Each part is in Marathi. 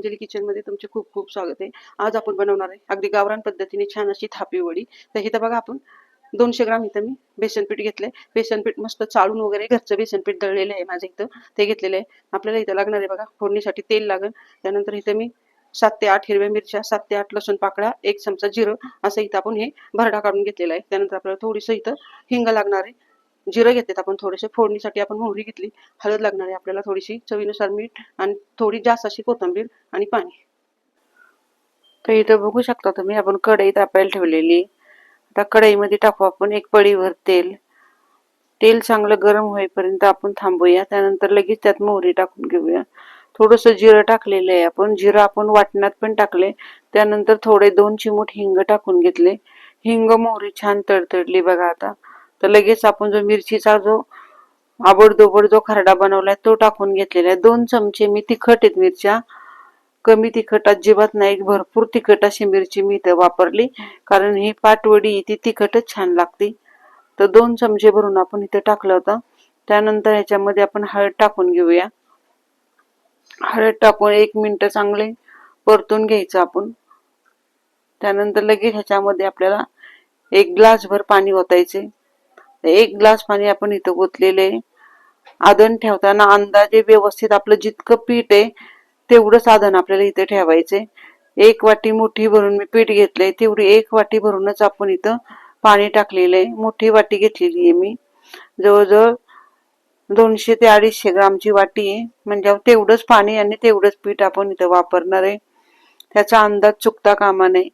अंजली किचनमध्ये तुमचे खूप खूप स्वागत आहे. आज आपण बनवणार आहे अगदी गावरान पद्धतीने छान अशी थापी वडी. तर इथं बघा आपण दोनशे ग्राम इथं मी बेसन पीठ घेतलंय. बेसन पीठ मस्त चाळून वगैरे घरचं बेसन पीठ दळलेलं आहे माझं इथं. ते घेतलेलं आहे. आपल्याला इथं लागणार आहे बघा फोडणीसाठी तेल लागेल. त्यानंतर इथं मी सात ते आठ हिरव्या मिरच्या सात ते आठ लसूण पाकळ्या एक चमचा जिरं असं इथं आपण हे भरडा काढून घेतलेला आहे. त्यानंतर आपल्याला थोडीसं इथं हिंग लागणार आहे. जिरं घेतलेत. आपण थोडेसे फोडणीसाठी आपण मोहरी घेतली. हळद लागणार आहे आपल्याला थोडीशी. चवीनुसार मीठ आणि थोडी जास्त अशी कोथिंबीर आणि पाणी. तर इथं बघू शकता तुम्ही आपण कढई तापायला ठेवलेली. आता कढईमध्ये टाकू आपण एक पळीवर तेल. तेल चांगलं गरम होईपर्यंत आपण थांबूया. त्यानंतर लगेच त्यात मोहरी टाकून घेऊया. थोडस जिरं टाकलेलं आहे आपण. जिरं आपण वाटणात पण टाकले. त्यानंतर थोडे दोन चिमूट हिंग टाकून घेतले. हिंग मोहरी छान तडतडली बघा आता. तर लगेच आपण जो मिरचीचा जो आबडदोबड जो खरडा बनवलाय तो टाकून घेतलेला आहे. दोन चमचे मी तिखट आहेत मिरच्या. कमी तिखट अजिबात नाही. भरपूर तिखट अशी मिरची मी इथं वापरली. कारण ही पाटवडी ती तिखटच छान लागते. तर दोन चमचे भरून आपण इथं टाकलं होतं. त्यानंतर ह्याच्यामध्ये आपण हळद टाकून घेऊया. हळद टाकून एक मिनटं चांगले परतून घ्यायचं आपण. त्यानंतर लगेच ह्याच्यामध्ये आपल्याला एक ग्लासभर पाणी ओतायचे. एक ग्लास पाणी आपण इथं गोतलेले आदन ठेवताना अंदाजे व्यवस्थित आपलं जितकं पीठ आहे तेवढं साधन आपल्याला इथे ठेवायचे एक वाटी मोठी भरून मी पीठ घेतलंय तेवढी एक वाटी भरूनच आपण इथं पाणी टाकलेलं आहे. मोठी वाटी घेतलेली आहे मी. जवळजवळ दोनशे ते अडीचशे ग्रामची वाटी आहे. म्हणजे तेवढंच पाणी आणि तेवढंच पीठ आपण इथं वापरणार आहे. त्याचा अंदाज चुकता कामा नये.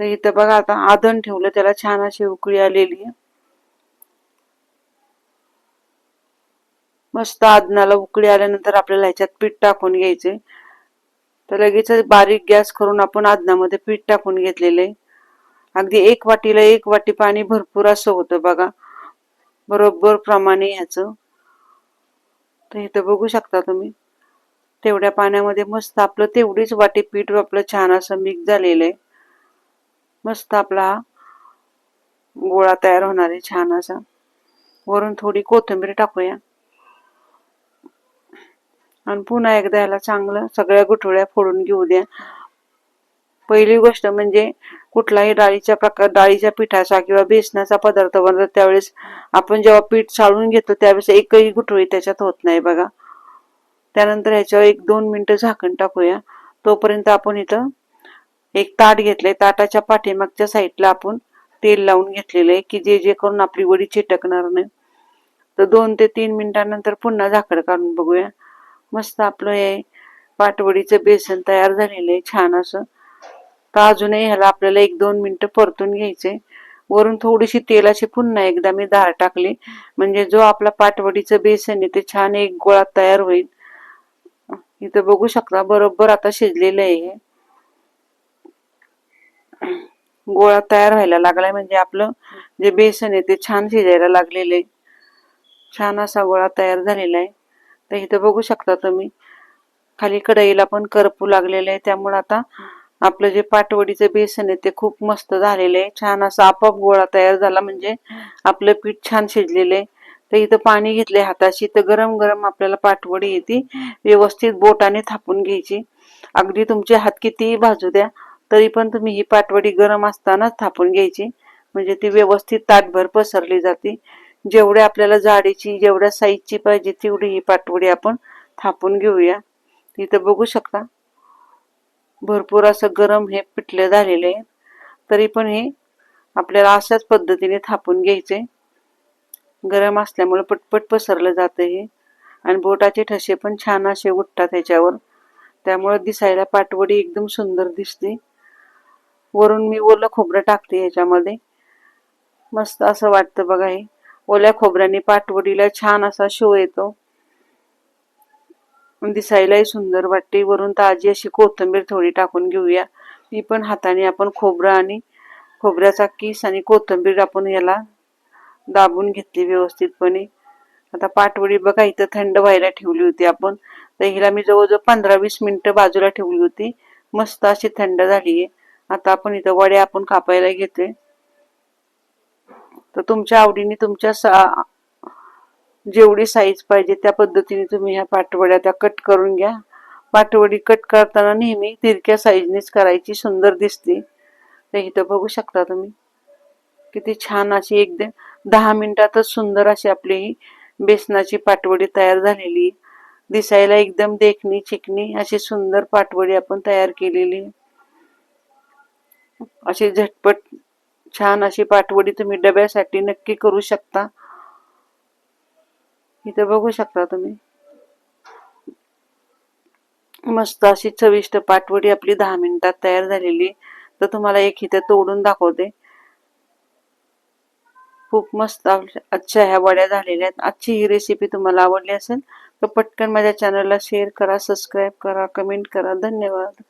तर इथं बघा आता आधण ठेवलं त्याला छान अशी उकळी आलेली आहे. मस्त आदनाला उकळी आल्यानंतर आपल्याला ह्याच्यात पीठ टाकून घ्यायचे. तर लगेच बारीक गॅस करून आपण आदनामध्ये पीठ टाकून घेतलेले. अगदी एक वाटीला एक वाटी पाणी भरपूर असं होतं बघा. बरोबर प्रमाणे ह्याचं. तर इथं बघू शकता तुम्ही. तेवढ्या पाण्यामध्ये मस्त आपलं तेवढीच वाटी पीठ आपलं छान असं मिक्स झालेलं आहे. मस्त आपला हा गोळा तयार होणार आहे छान असा. वरून थोडी कोथिंबीर टाकूया. आणि पुन्हा एकदा याला चांगलं सगळ्या गुठळ्या फोडून घेऊ द्या. पहिली गोष्ट म्हणजे कुठलाही डाळीच्या प्रकार डाळीच्या पिठाचा किंवा बेसनाचा पदार्थ बनतो त्यावेळेस आपण जेव्हा पीठ चाळून घेतो त्यावेळेस एकही गुठळी त्याच्यात होत नाही बघा. त्यानंतर ह्याच्यावर एक दोन मिनटं झाकण टाकूया. तोपर्यंत आपण इथं एक ताट घेतलंय. ताटाच्या पाठीमागच्या साईडला आपण तेल लावून घेतलेलं आहे की जे जे करून आपली वडी चिटकणार नाही. तर दोन ते तीन मिनिटांनंतर पुन्हा झाकण काढून बघूया. मस्त आपलं हे पाटवडीचं बेसन तयार झालेलं आहे छान असं. तर अजूनही ह्याला आपल्याला एक दोन मिनटं परतून घ्यायचे वरून थोडीशी तेलाची पुन्हा एकदा मी धार टाकली. म्हणजे जो आपला पाटवडीचं बेसन आहे ते छान एक गोळा तयार होईल. इथं बघू शकता बरोबर आता शिजलेलं आहे हे. गोळा तयार व्हायला लागलाय म्हणजे आपलं जे बेसन आहे ते छान शिजायला लागलेलं आहे. छान असा गोळा तयार झालेला आहे. तर इथं बघू शकता तुम्ही. खाली कढईला पण करपू लागलेलं आहे. त्यामुळे आता आपलं जे पाटवडीचं बेसन आहे ते खूप मस्त झालेलं आहे. छान असा आपोआप गोळा तयार झाला म्हणजे आपलं पीठ छान शिजलेलं आहे. तर इथं पाणी घेतले हाताशी. तर गरम गरम आपल्याला पाटवडी येते. व्यवस्थित बोटाने थापून घ्यायची. अगदी तुमचे हात कितीही भाजू द्या तरी पण तुम्ही ही पाटवडी गरम असतानाच थापून घ्यायची. म्हणजे ती व्यवस्थित ताटभर पसरली जाते. जेवढ्या आपल्याला जाडीची जेवढ्या साईजची पाहिजे तेवढी ही पाटवडी आपण थापून घेऊया. इथं बघू शकता. भरपूर असं गरम हे पिठलं झालेलं आहे. तरी पण हे आपल्याला अशाच पद्धतीने थापून घ्यायचे. गरम असल्यामुळे पटपट पसरलं जातं हे. आणि बोटाचे ठसे पण छान असे उठतात ह्याच्यावर. त्यामुळे दिसायला पाटवडी एकदम सुंदर दिसते. वरून मी ओलं खोबरं टाकते ह्याच्यामध्ये. मस्त असं वाटतं बघा हे. ओल्या खोबऱ्याने पाटवडीला छान असा शो येतो. दिसायलाही सुंदर वाटते. वरून ताजी अशी कोथिंबीर थोडी टाकून घेऊया. ती पण हाताने आपण खोबरं आणि खोबऱ्याचा किस आणि कोथिंबीर आपण याला दाबून घेतली व्यवस्थितपणे. आता पाटवडी बघा इथं थंड व्हायला ठेवली होती आपण. तर हिला मी जवळजवळ पंधरा वीस मिनिटं बाजूला ठेवली होती. मस्त अशी थंड झाली आहे आता आपण इथं वड्या आपण कापायला घेतोय. तर तुमच्या आवडीने तुमच्या सा जेवढी साईज पाहिजे त्या पद्धतीने तुम्ही ह्या पाठवड्या त्या कट करून घ्या पाटवडी कट करताना नेहमी तिरक्या साईजनेच करायची सुंदर दिसते तर इथं बघू शकता तुम्ही किती छान अशी एकदम दहा मिनिटातच सुंदर अशी आपली ही बेसनाची पाटवडी तयार झालेली आहे. दिसायला एकदम देखणी चिकणी अशी सुंदर पाटवडी आपण तयार केलेली आहे. अशी झटपट छान अशी पाठवडी तुम्ही डब्यासाठी नक्की करू शकता. इथं बघू शकता तुम्ही. मस्त अशी चविष्ट पाटवडी आपली दहा मिनिटात तयार झालेली. तर तुम्हाला एक इथे तोडून दाखवते. खूप मस्त अच्छा ह्या वड्या झालेल्या आहेत. आजची ही रेसिपी तुम्हाला आवडली असेल तर पटकन माझ्या चॅनलला शेअर करा सबस्क्राईब करा कमेंट करा. धन्यवाद.